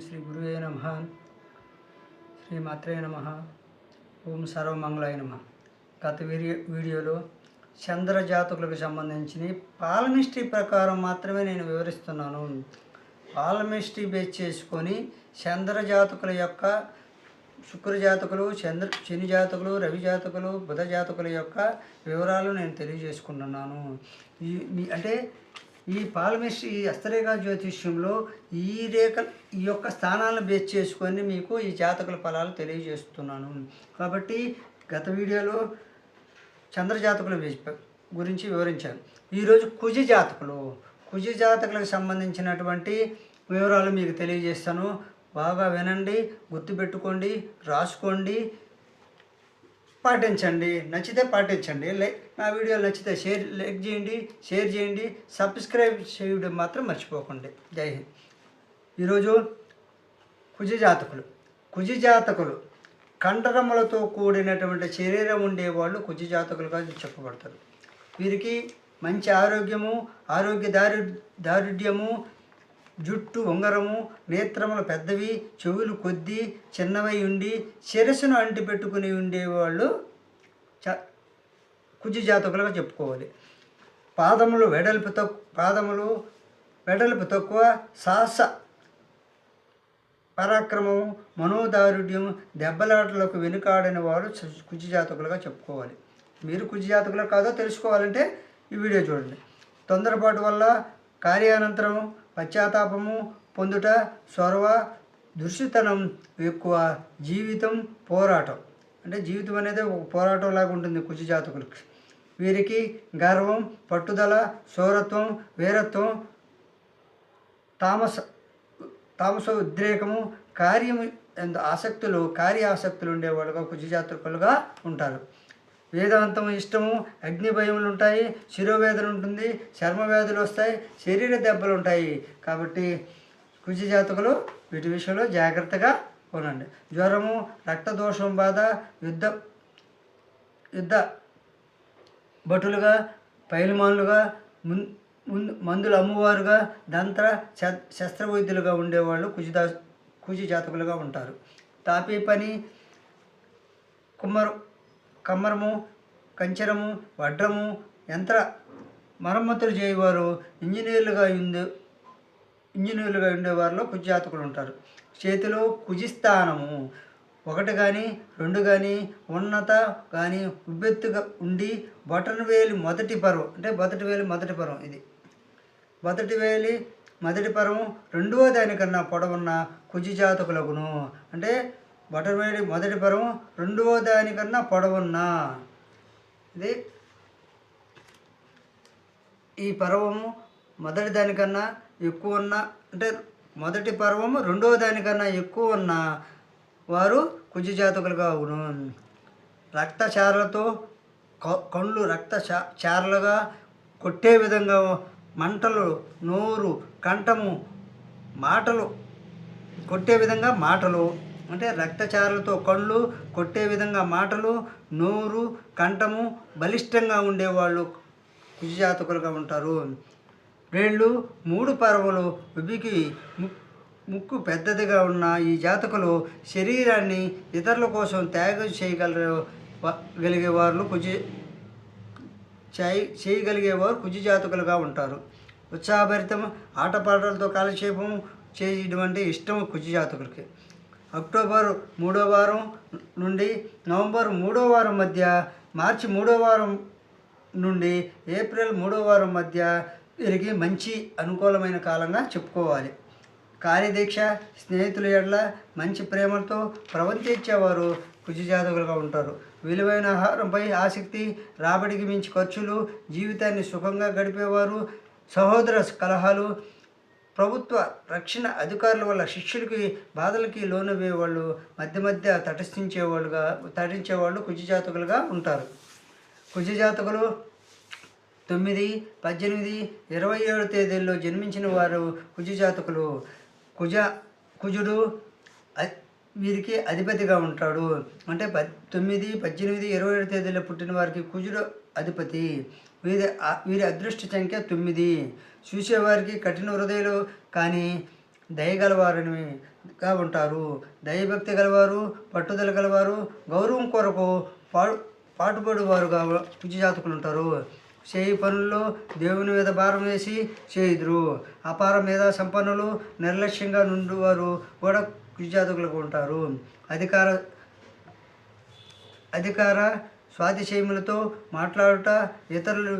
శ్రీ గురువే నమ. శ్రీ మాత్రే నమ. ఓం సర్వమంగళాయ నమ. గత వీడియో వీడియోలో చంద్ర జాతకులకు సంబంధించి పాలమిస్ట్రీ ప్రకారం మాత్రమే నేను వివరిస్తున్నాను. పాలమిస్ట్రీ బేస్ చేసుకొని చంద్ర జాతకుల యొక్క శుక్ర జాతకులు చంద్ర శని జాతకులు రవి జాతకులు బుధ జాతకుల యొక్క వివరాలు నేను తెలియజేసుకుంటున్నాను. ఈ మీ- అంటే ఈ పాలమిస్ట్రీ ఈ జ్యోతిష్యంలో ఈ రేఖ ఈ యొక్క స్థానాలను బేస్ చేసుకొని మీకు ఈ జాతకుల ఫలాలు తెలియజేస్తున్నాను. కాబట్టి గత వీడియోలో చంద్ర జాతకుల గురించి వివరించాను. ఈరోజు కుజ జాతకులు. కుజ జాతకులకు సంబంధించినటువంటి వివరాలు మీకు తెలియజేస్తాను. బాగా వినండి గుర్తుపెట్టుకోండి రాసుకోండి. పాటించండి నచ్చితే పాటించండి. లైక్ నా వీడియోలు నచ్చితే షేర్ లైక్ చేయండి షేర్ చేయండి సబ్స్క్రైబ్ చేయడం మాత్రం మర్చిపోకండి. జై హింద్. ఈరోజు కుజజాతకులు కుజజాతకులు జాతకులు కండరములతో కూడినటువంటి శరీరం ఉండేవాళ్ళు కుజ జాతకులుగా చెప్పబడతారు. వీరికి మంచి ఆరోగ్యము ఆరోగ్య దారు దారుఢ్యము జుట్టు ఉంగరము నేత్రములు పెద్దవి చెవులు కొద్ది చిన్నవై ఉండి శిరస్సును అంటి పెట్టుకుని ఉండేవాళ్ళు చ కుజి జాతకులుగా చెప్పుకోవాలి. పాదములు వెడల్పు తక్కువ పాదములు వెడల్పు తక్కువ సాహస పరాక్రమం మనోదారుఢ్యం దెబ్బలాటలకు వెనుకాడని వారు సు- కుజి జాతకులుగా చెప్పుకోవాలి. మీరు కుజి జాతకులు కాదో తెలుసుకోవాలంటే ఈ వీడియో చూడండి. తొందరపాటు వల్ల కార్యానంతరం పశ్చాత్తాపము పొందుట సొరవ దుర్శితనం ఎక్కువ జీవితం పోరాటం. అంటే జీవితం అనేది ఒక పోరాటం లాగా ఉంటుంది కుజి జాతకులకి. వీరికి గర్వం పట్టుదల శౌరత్వం వీరత్వం తామస తామస ఉద్రేకము కార్యము ఎందు ఆసక్తులు కార్య ఆసక్తులు ఉండేవాళ్ళుగా కుజజాతకులుగా ఉంటారు. వేదాంతం ఇష్టము అగ్ని భయములు ఉంటాయి శిరోవేదన ఉంటుంది చర్మ వ్యాధులు వస్తాయి శరీర దెబ్బలు ఉంటాయి కాబట్టి కుజి జాతకులు వీటి విషయంలో జాగ్రత్తగా ఉండండి. జ్వరము రక్తదోషం బాధ యుద్ధ యుద్ధ భటులుగా పైలుమానులుగా మున్ ముందు మందులు అమ్మవారుగా దంత్ర శస్త్రవైద్యులుగా ఉండేవాళ్ళు కుజిదా కుజి జాతకులుగా ఉంటారు. తాపీ పని కుమ్మరు కమ్మరము కంచరము వడ్రము యంత్ర మరమ్మతులు చేయవారు. ఇంజనీర్లుగా ఉండే ఇంజనీర్లుగా ఉండేవారిలో కుజాతకులు జాతకులు ఉంటారు చేతిలో కుజిస్థానము. ఒకటి కానీ రెండు కానీ ఉన్నత కానీ ఉబ్బెత్తుగా ఉండి బటన్ వేలి మొదటి పర్వం. అంటే మొదటి వేలి మొదటి పర్వం ఇది. మొదటి వేలి మొదటి పర్వం రెండవ దానికన్నా పొడవున్న కుజి జాతకులకును అంటే బటన్ మొదటి పర్వం రెండవ దానికన్నా పొడవున్న. ఇది ఈ పర్వము మొదటి దానికన్నా ఎక్కువ ఉన్న. అంటే మొదటి పర్వము రెండవ దానికన్నా ఎక్కువ ఉన్న. వారు కుజ జాతకులుగా అవును. రక్తచారలతో కళ్ళు రక్త చా- చారలుగా కొట్టే విధంగా మంటలు నోరు కంఠము మాటలు కొట్టే విధంగా మాటలు అంటే రక్తచారులతో కళ్ళు కొట్టే విధంగా మాటలు నోరు కంఠము బలిష్టంగా ఉండేవాళ్ళు కుజజాతకులుగా ఉంటారు. వేళ్ళు మూడు పర్వలు ఉబికి ముక్కు పెద్దదిగా ఉన్న ఈ జాతకులు శరీరాన్ని ఇతరుల కోసం త్యాగం చేయగలరు గలిగేవారు గలిగే కుజి చేయ చేయగలిగేవారు కుజి జాతకులుగా ఉంటారు. ఉత్సాహభరితం ఆటపాటలతో కాలక్షేపం చేయడం అంటే ఇష్టం కుజి జాతకులకి అక్టోబర్ మూడో వారం నుండి నవంబర్ మూడో వారం మధ్య మార్చి మూడో వారం నుండి ఏప్రిల్ మూడో వారం మధ్య వీరికి మంచి అనుకూలమైన కాలంగా చెప్పుకోవాలి. కార్యదీక్ష స్నేహితుల ఎడల మంచి ప్రేమలతో ప్రవర్తించేవారు కుజి జాతకులుగా ఉంటారు. విలువైన ఆహారంపై ఆసక్తి రాబడికి మించి ఖర్చులు జీవితాన్ని సుఖంగా గడిపేవారు సహోదర కలహాలు ప్రభుత్వ రక్షణ అధికారుల వల్ల శిష్యులకి బాధలకి లోనయ్యేవాళ్ళు మధ్య మధ్య తటస్థించేవాళ్ళుగా తటించేవాళ్ళు కుజజాతకులుగా ఉంటారు. కుజజాతకులు తొమ్మిది పద్దెనిమిది ఇరవై ఏడు తేదీల్లో జన్మించిన వారు కుజజాతకులు కుజ కుజుడు వీరికి అధిపతిగా ఉంటాడు. అంటే పద్ తొమ్మిది పద్దెనిమిది ఇరవై ఏడు తేదీలో పుట్టిన వారికి కుజుడు అధిపతి. వీరి వీరి అదృష్ట సంఖ్య తొమ్మిది. చూసేవారికి కఠిన హృదయాలు కానీ దయగలవారనిగా ఉంటారు. దయభక్తి గలవారు పట్టుదల గలవారు గౌరవం కొరకు పాడు పాటుపడేవారుగా కుజి జాతకులు ఉంటారు. చేయి పనుల్లో దేవుని మీద భారం వేసి చేయుదురు. అపార మీద సంపన్నులు నిర్లక్ష్యంగా నుండివారు కూడా కృషి జాతకులకు ఉంటారు. అధికార అధికార స్వాతిశయములతో మాట్లాడుట ఇతరులు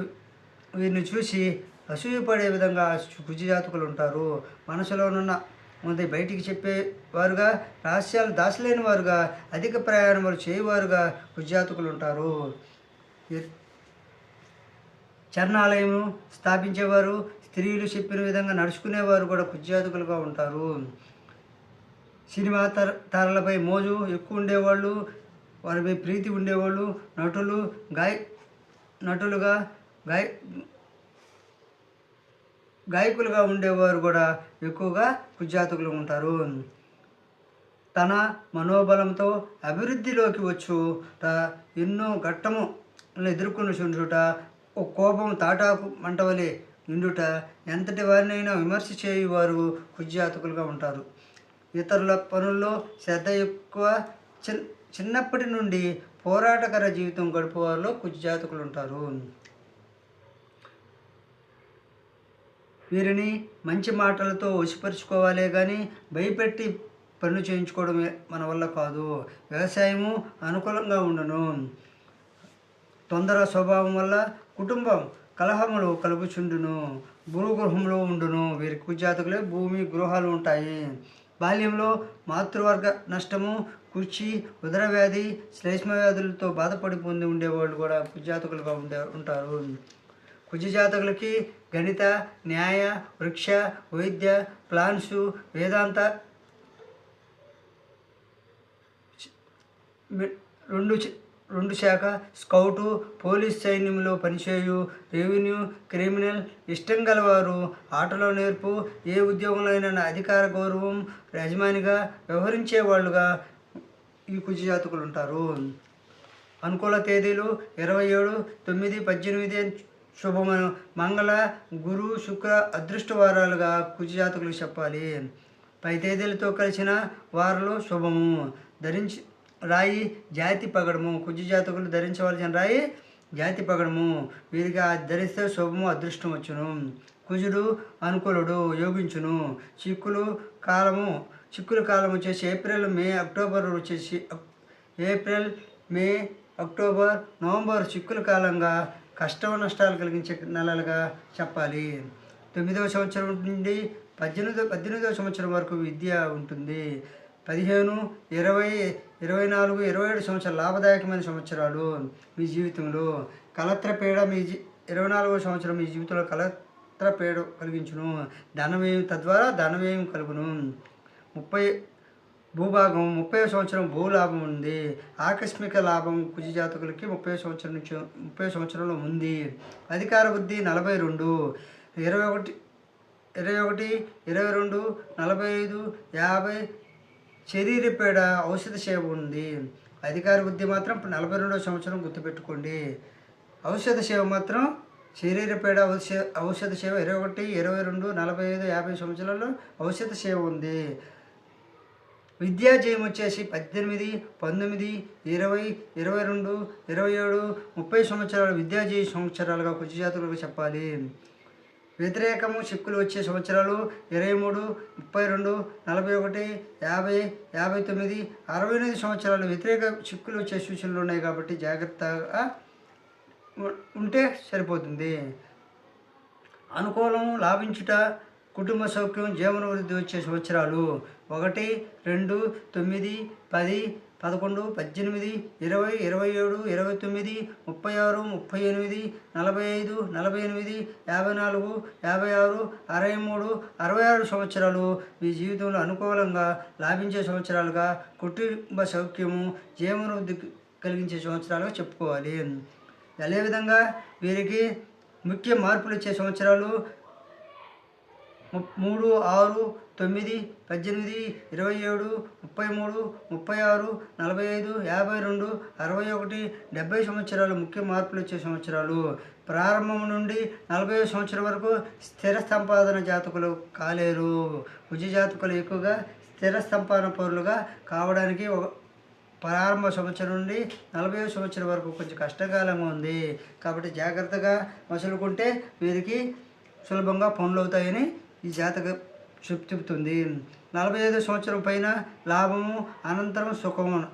వీరిని చూసి అసూయపడే విధంగా కుజజాతకులు ఉంటారు మనసులోనున్న ముందు బయటికి చెప్పేవారుగా రహస్యాలు దాచలేని వారుగా అధిక ప్రయాణములు చేయవారుగా కుజాతకులు ఉంటారు చరణాలయము స్థాపించేవారు స్త్రీలు చెప్పిన విధంగా నడుచుకునేవారు కూడా కుజాతకులుగా ఉంటారు. సినిమా తర తారలపై మోజు ఎక్కువ ఉండేవాళ్ళు వారిపై ప్రీతి ఉండేవాళ్ళు నటులు గాయ నటులుగా గాయ గాయకులుగా ఉండేవారు కూడా ఎక్కువగా కుజాతకులు ఉంటారు. తన మనోబలంతో అభివృద్ధిలోకి వచ్చుట ఎన్నో ఘట్టము ఎదుర్కొని చుండుట ఒక కోపం తాటాకు మంటవలే నిండుట ఎంతటి వారినైనా విమర్శ చేయువారు కుజాతకులుగా ఉంటారు. ఇతరుల పనుల్లో శ్రద్ధ ఎక్కువ చిన్ చిన్నప్పటి నుండి పోరాటకర జీవితం గడుపువారిలో కుజాతకులు ఉంటారు వీరిని మంచి మాటలతో వసిపరుచుకోవాలే కానీ భయపెట్టి పనులు చేయించుకోవడం మన వల్ల కాదు. వ్యవసాయము అనుకూలంగా ఉండను. తొందర స్వభావం వల్ల కుటుంబం కలహములు కలుపుచుండును గురుగృహంలో ఉండును. వీరి కుజాతకులే భూమి గృహాలు ఉంటాయి. బాల్యంలో మాతృవర్గ నష్టము కుర్చి ఉదరవ్యాధి శ్లేష్మ వ్యాధులతో బాధపడి పొంది ఉండేవాళ్ళు కూడా కుజాతకులుగా ఉండే ఉంటారు. కుజజాతకులకి గణిత న్యాయ వృక్ష వైద్య ప్లాన్సు వేదాంత రెండు రెండు శాఖ స్కౌటు పోలీస్ సైన్యంలో పనిచేయు రెవెన్యూ క్రిమినల్ ఇష్టం గలవారు. ఆటలో నేర్పు ఏ ఉద్యోగంలో అయినా అధికార గౌరవం యజమానిగా వ్యవహరించే వాళ్ళుగా ఈ కుజ జాతకులు ఉంటారు అనుకూల తేదీలు ఇరవై ఏడు తొమ్మిది పద్దెనిమిది శుభమను మంగళ గురు శుక్ర అదృష్ట వారాలుగా కుజజాతకులకు చెప్పాలి. పై తేదీలతో కలిసిన వారాలు శుభము. ధరించి రాయి జాతి పగడము కుజ జాతకులు ధరించవలసిన రాయి జాతి పగడము. వీరికి ధరిస్తే శుభము అదృష్టం వచ్చును. కుజుడు అనుకూలుడు యోగించును. చిక్కులు కాలము చిక్కుల కాలం వచ్చేసి ఏప్రిల్ మే అక్టోబర్ వచ్చేసి ఏప్రిల్ మే అక్టోబర్ నవంబర్ చిక్కుల కాలంగా కష్టం నష్టాలు కలిగించే నెలలుగా చెప్పాలి. తొమ్మిదవ సంవత్సరం నుండి పద్దెనిమిదో పద్దెనిమిదవ సంవత్సరం వరకు విద్య ఉంటుంది. పదిహేను ఇరవై ఇరవై నాలుగు ఇరవై ఏడు సంవత్సరాలు లాభదాయకమైన సంవత్సరాలు మీ జీవితంలో. కలత్రపీడ మీ జీ ఇరవై నాలుగో సంవత్సరం మీ జీవితంలో కలత్రపీడ కలిగించును. ధనవ్యయం తద్వారా ధనవ్యయం కలుగును. ముప్పై భూభాగం ముప్పై సంవత్సరం భూలాభం ఉంది. ఆకస్మిక లాభం కుజి జాతకులకి ముప్పై సంవత్సరం నుంచి ముప్పై సంవత్సరంలో ఉంది. అధికార బుద్ధి నలభై రెండు ఇరవై ఒకటి ఇరవై ఒకటి ఇరవై రెండు నలభై ఐదు యాభై శరీర పీడ ఔషధ సేవ ఉంది. అధికార బుద్ధి మాత్రం నలభై రెండవ సంవత్సరం గుర్తుపెట్టుకోండి. ఔషధ సేవ మాత్రం శరీర పీడ ఔషధ సేవ ఇరవై ఒకటి ఇరవై రెండు నలభై ఐదు యాభై సంవత్సరాల్లో ఔషధ సేవ ఉంది. విద్యా జయం వచ్చేసి పద్దెనిమిది పంతొమ్మిది ఇరవై ఇరవై రెండు ఇరవై ఏడు ముప్పై సంవత్సరాలు విద్యా జయ సంవత్సరాలుగా కుజ జాతులకు చెప్పాలి. వ్యతిరేకము చిక్కులు వచ్చే సంవత్సరాలు ఇరవై మూడు ముప్పై రెండు నలభై ఒకటి యాభై యాభై తొమ్మిది అరవై ఎనిమిది సంవత్సరాలు వ్యతిరేక చిక్కులు వచ్చే సూచనలు ఉన్నాయి కాబట్టి జాగ్రత్తగా ఉంటే సరిపోతుంది. అనుకూలం లాభించుట కుటుంబ సౌఖ్యం జీవన వృద్ధి వచ్చే సంవత్సరాలు ఒకటి రెండు తొమ్మిది పది పదకొండు పద్దెనిమిది ఇరవై ఇరవై ఏడు ఇరవై తొమ్మిది ముప్పై ఆరు ముప్పై ఎనిమిది నలభై ఐదు నలభై ఎనిమిది యాభై నాలుగు యాభై ఆరు అరవై మూడు అరవై ఆరు సంవత్సరాలు మీ జీవితంలో అనుకూలంగా లాభించే సంవత్సరాలుగా కుటుంబ సౌఖ్యము జీవనవృద్ధి కలిగించే సంవత్సరాలుగా చెప్పుకోవాలి. అదేవిధంగా వీరికి ముఖ్య మార్పులు ఇచ్చే సంవత్సరాలు మూడు ఆరు తొమ్మిది పద్దెనిమిది ఇరవై ఏడు ముప్పై మూడు ముప్పై ఆరు నలభై ఐదు యాభై రెండు అరవై ఒకటి డెబ్బై సంవత్సరాలు ముఖ్య మార్పులు వచ్చే సంవత్సరాలు. ప్రారంభం నుండి నలభై సంవత్సరం వరకు స్థిర సంపాదన జాతకులు కాలేరు. కుజ జాతకులు ఎక్కువగా స్థిర సంపాదన పౌరులుగా కావడానికి ఒక ప్రారంభ సంవత్సరం నుండి నలభై సంవత్సరం వరకు కొంచెం కష్టకాలంగా ఉంది. కాబట్టి జాగ్రత్తగా వసులుకుంటే వీరికి సులభంగా పనులు అవుతాయని ఈ జాతక చెప్తుంది నలభై ఐదు సంవత్సరం పైన లాభము అనంతరం సుఖము.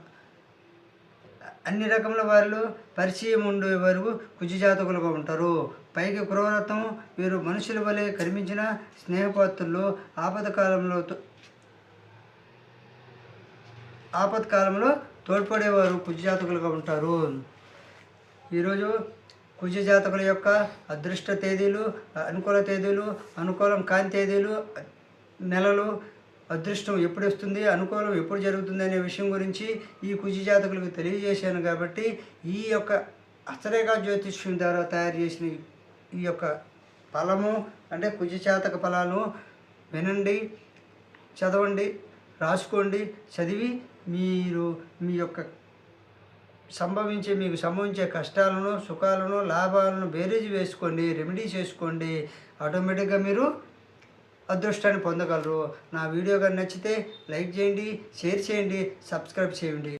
అన్ని రకముల వారిలో పరిచయం ఉండే వరకు కుజి జాతకులుగా ఉంటారు. పైకి క్రూరత్వం వీరు మనుషుల వలె కనిపించిన స్నేహపాత్రుల్లో ఆపదకాలంలో తో- ఆపత్కాలంలో తోడ్పడేవారు కుజి జాతకులుగా ఉంటారు. ఈరోజు కుజ జాతకుల యొక్క అదృష్ట తేదీలు అనుకూల తేదీలు అనుకూలం కాని తేదీలు నెలలు అదృష్టం ఎప్పుడు వస్తుంది అనుకూలం ఎప్పుడు జరుగుతుంది అనే విషయం గురించి ఈ కుజ జాతకులకు తెలియజేశాను కాబట్టి ఈ యొక్క అసరేగా జ్యోతిష్యం ద్వారా తయారు చేసిన ఈ- యొక్క ఫలము అంటే కుజ జాతక ఫలాలు వినండి చదవండి రాసుకోండి చదివి మీరు మీ యొక్క సంభవించే మీకు సంభవించే కష్టాలను సుఖాలను లాభాలను బేరేజ్ వేసుకోండి రెమెడీ చేసుకోండి. ఆటోమేటిక్గా మీరు అదృష్టాన్ని పొందగలరు. నా వీడియో కానీ నచ్చితే లైక్ చేయండి షేర్ చేయండి సబ్స్క్రైబ్ చేయండి.